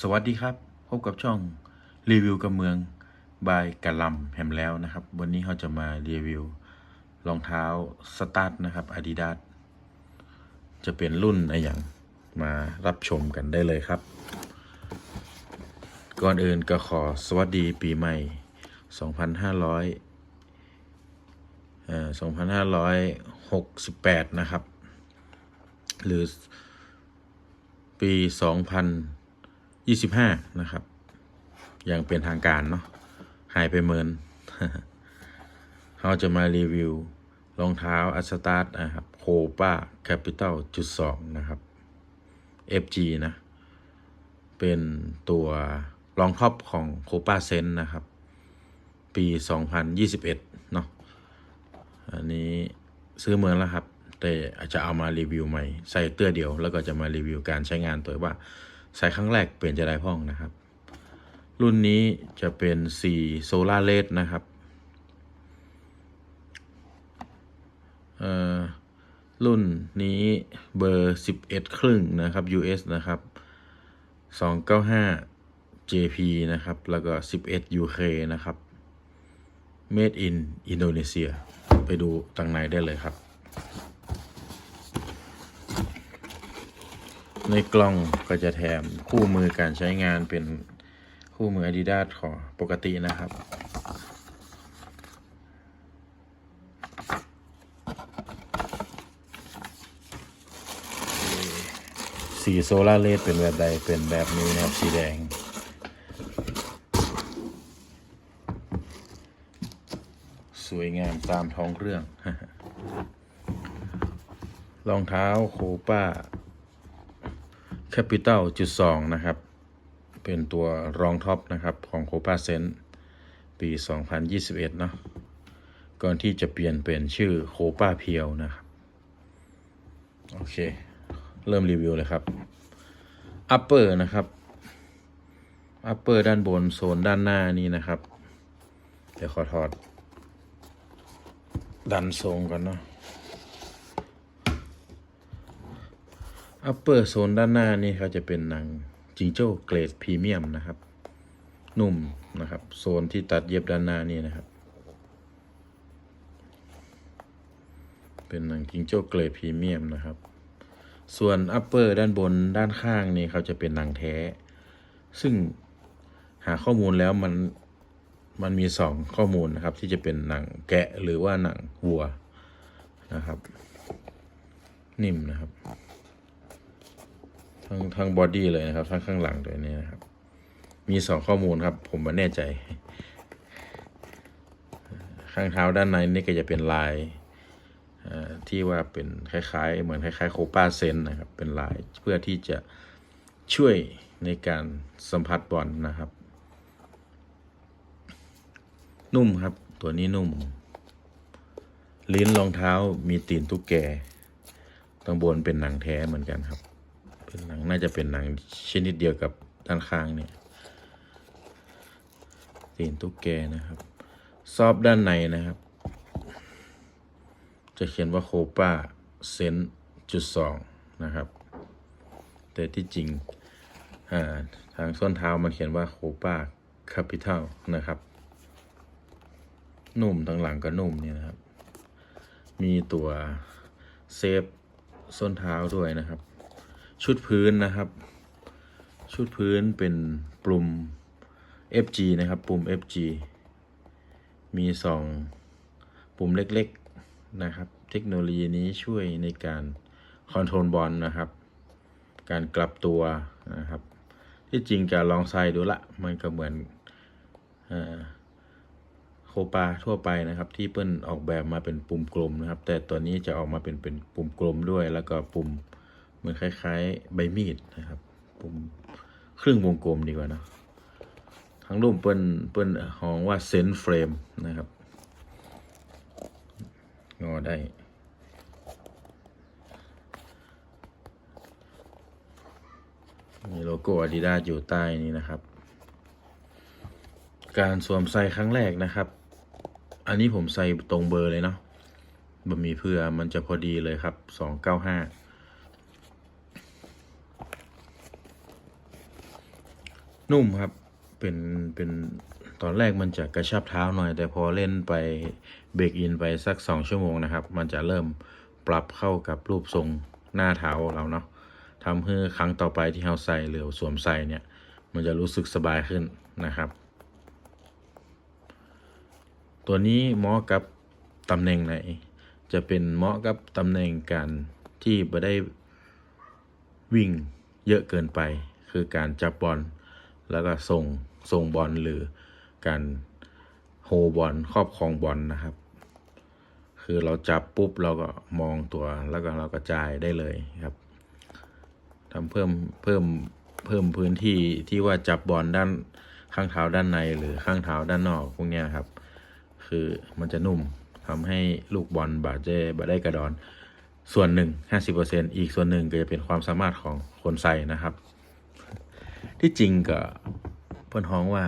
สวัสดีครับ พบกับช่องรีวิวกับเมืองบายกะลำแฮมแล้วนะครับ วันนี้เราจะมารีวิวรองเท้าสตาร์ทนะครับ Adidas จะเป็นรุ่นอะไรอย่างมารับชมกันได้เลยครับ ก่อนอื่นก็ขอสวัสดีปีใหม่ 2,500เอ่อ2,568 นะครับ หรือปี 2025นะครับ อย่างเป็นทางการเนาะหายไปเมินเราจะมารีวิวรองเท้าอัสตาร์ทนะครับโคป้าแคปิตอลจุดสองนะครับ FG นะ เป็นตัวรองท็อปของโคป้าเซนนะครับ ปี 2021 เนาะอันนี้ซื้อเมืองแล้วครับ แต่อาจจะเอามารีวิวใหม่ ใส่เตื้อเดียว แล้วก็จะมารีวิวการใช้งานตัวว่า ใส่ครั้งแรกเปลี่ยนจะได้พ่องนะครับ รุ่นนี้จะเป็นสีโซลาร์เลดนะครับเออรุ่นนี้เบอร์ 11 ครึ่งนะครับ US นะครับ 295 JP นะครับ แล้วก็ 11 UK นะครับ Made in Indonesia ไปดูตังในได้เลยครับ ในกล่องก็จะแถมคู่มือการใช้งานเป็นคู่มือ Adidas ของปกตินะครับ สีโซลาร์เลดเป็นแบบใดเป็นแบบนี้นะครับสีแดงสวยงามตามท้องเรื่อง รองเท้าโคป้า แคปิตอลจุดสองนะครับ เป็นตัวรองท็อปนะครับของโคปาเซนปี 2021 เนาะก่อนที่จะเปลี่ยนเป็นชื่อโคปาเพียวนะครับ โอเค เริ่มรีวิวเลยครับอัปเปอร์นะครับอัปเปอร์ด้านบนโซนด้านหน้านี้นะครับ เดี๋ยวขอถอด ดันทรงก่อนเนาะ อัปเปอร์โซนด้านหน้านี่เขาจะเป็นหนังจิงโจ้เกรดพรีเมียมนะครับ นุ่มนะครับ โซนที่ตัดเย็บด้านหน้านี่นะครับ เป็นหนังจิงโจ้เกรดพรีเมียมนะครับ ส่วนอัปเปอร์ด้านบนด้านข้างนี่เขาจะเป็นหนังแท้ ซึ่งหาข้อมูลแล้วมันมันมีสองข้อมูลนะครับ ที่จะเป็นหนังแกะหรือว่าหนังวัวนะครับ นิ่มนะครับ ทั้งทั้งบอดี้เลยนะครับ ทั้งข้างหลังด้วยนี่นะครับ มีสองข้อมูลครับ ผมไม่แน่ใจ ข้างเท้าด้านในนี่ก็จะเป็นลายที่ว่าเป็นคล้ายๆ เหมือนคล้ายๆ โคป้าเซนนะครับ เป็นลายเพื่อที่จะช่วยในการสัมผัสบอลนะครับ นุ่มครับ ตัวนี้นุ่ม ลิ้นรองเท้ามีตีนตุ๊กแกข้างบนเป็นหนังแท้เหมือนกันครับ เป็นหนังน่าจะเป็นหนังชนิดเดียวกับด้านข้างเนี่ยตีนตุ๊กแกนะครับ ซอบด้านในนะครับ จะเขียนว่าโคป้าเซนจุดสองนะครับ แต่ที่จริงาทางส้นเท้ามาเขียนว่าโคป้าคาปิทัลนะครับ นุ่มทางหลังก็นุ่มเนี่ยนะครับ มีตัวเซฟส้นเท้าด้วยนะครับ ชุดพื้นนะครับ ชุดพื้นเป็นปุ่ม FG นะครับ ปุ่ม FG มีสองปุ่มเล็กๆนะครับ เทคโนโลยีนี้ช่วยในการคอนโทรลบอลนะครับ การกลับตัวนะครับ ที่จริงการลองใส่ดูละ มันก็เหมือนอโคปาทั่วไปนะครับ ที่เปิ้ลออกแบบมาเป็นปุ่มกลมนะครับ แต่ตัวนี้จะออกมาเป็นเป็นปุ่มกลมด้วยแล้วก็ปุ่ม เหมือนคล้าย ๆ ใบมีดนะครับผมครึ่งวงกลมดีกว่านะทั้งรูปเปิ้นเปิ้นห้องว่าเซนเฟรมนะครับ งอได้มีโลโก้อดิดาอยู่ใต้นี้นะครับ การสวมใส่ครั้งแรกนะครับ อันนี้ผมใส่ตรงเบอร์เลยเนาะบะหมีเพื่อมันจะพอดีเลยครับสองเก้าห้า นุ่มครับ เป็นเป็นตอนแรกมันจะกระชับเท้าหน่อย แต่พอเล่นไปเบรกอินไปสักสองชั่วโมงนะครับ มันจะเริ่มปรับเข้ากับรูปทรงหน้าเท้าเราเนาะทำให้ครั้งต่อไปที่เราใส่หรือสวมใส่เนี่ย มันจะรู้สึกสบายขึ้นนะครับ ตัวนี้เหมาะกับตำแหน่งไหน จะเป็นเหมาะกับตำแหน่งการที่ไม่ได้วิ่งเยอะเกินไป คือการจับบอล แล้วก็ส่งส่งบอลหรือการโฮบอลครอบครองบอลนะครับ คือเราจับปุ๊บเราก็มองตัวแล้วก็เราก็จ่ายได้เลยครับทำเพิ่มเพิ่มเพิ่มพื้นที่ที่ว่าจับบอลด้านข้างเท้าด้านในหรือข้างเท้าด้านนอกพวกนี้ครับ คือมันจะนุ่มทำให้ลูกบอลบาดเจ็บบาดได้กระดอน ส่วนหนึ่งห้าสิบเปอร์เซ็นอีกส่วนหนึ่งก็จะเป็นความสามารถของคนใส่นะครับ ที่จริงก็เพื่อนฮ้องว่า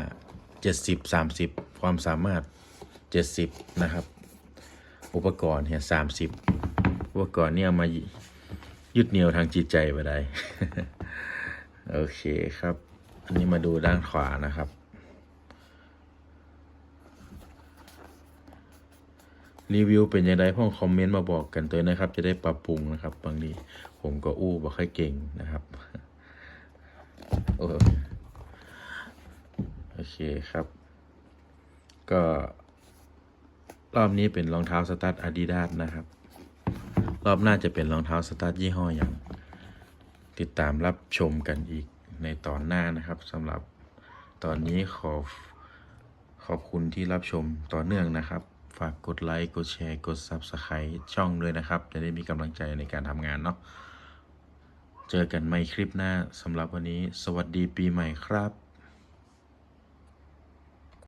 เจ็ดสิบสามสิบความสามารถเจ็ดสิบนะครับ อุปกรณ์เนี่ยสามสิบอุปกรณ์เนี่ยมายึดเหนี่ยวทางจิตใจไปได้ โอเคครับ อันนี้มาดูด้านขวานะครับ รีวิวเป็นยังไงพ่องคอมเมนต์มาบอกกันตัวนะครับ จะได้ปรับปรุงนะครับ บางทีผมก็อู้บ่ค่อยเก่งนะครับ โอเคครับ ก็ รอบนี้เป็นรองเท้าสตาร์ทอาดิดาสนะครับ รอบหน้าจะเป็นรองเท้าสตาร์ทยี่ห้ออย่าง ติดตามรับชมกันอีกในตอนหน้านะครับสำหรับตอนนี้ขอขอบคุณที่รับชมต่อเนื่องนะครับ ฝากกดไลค์ กดแชร์ กด Subscribe ช่องด้วยนะครับ จะได้มีกำลังใจในการทำงานเนาะ เจอกันใหม่คลิปหน้าสำหรับวันนี้ สวัสดีปีใหม่ครับ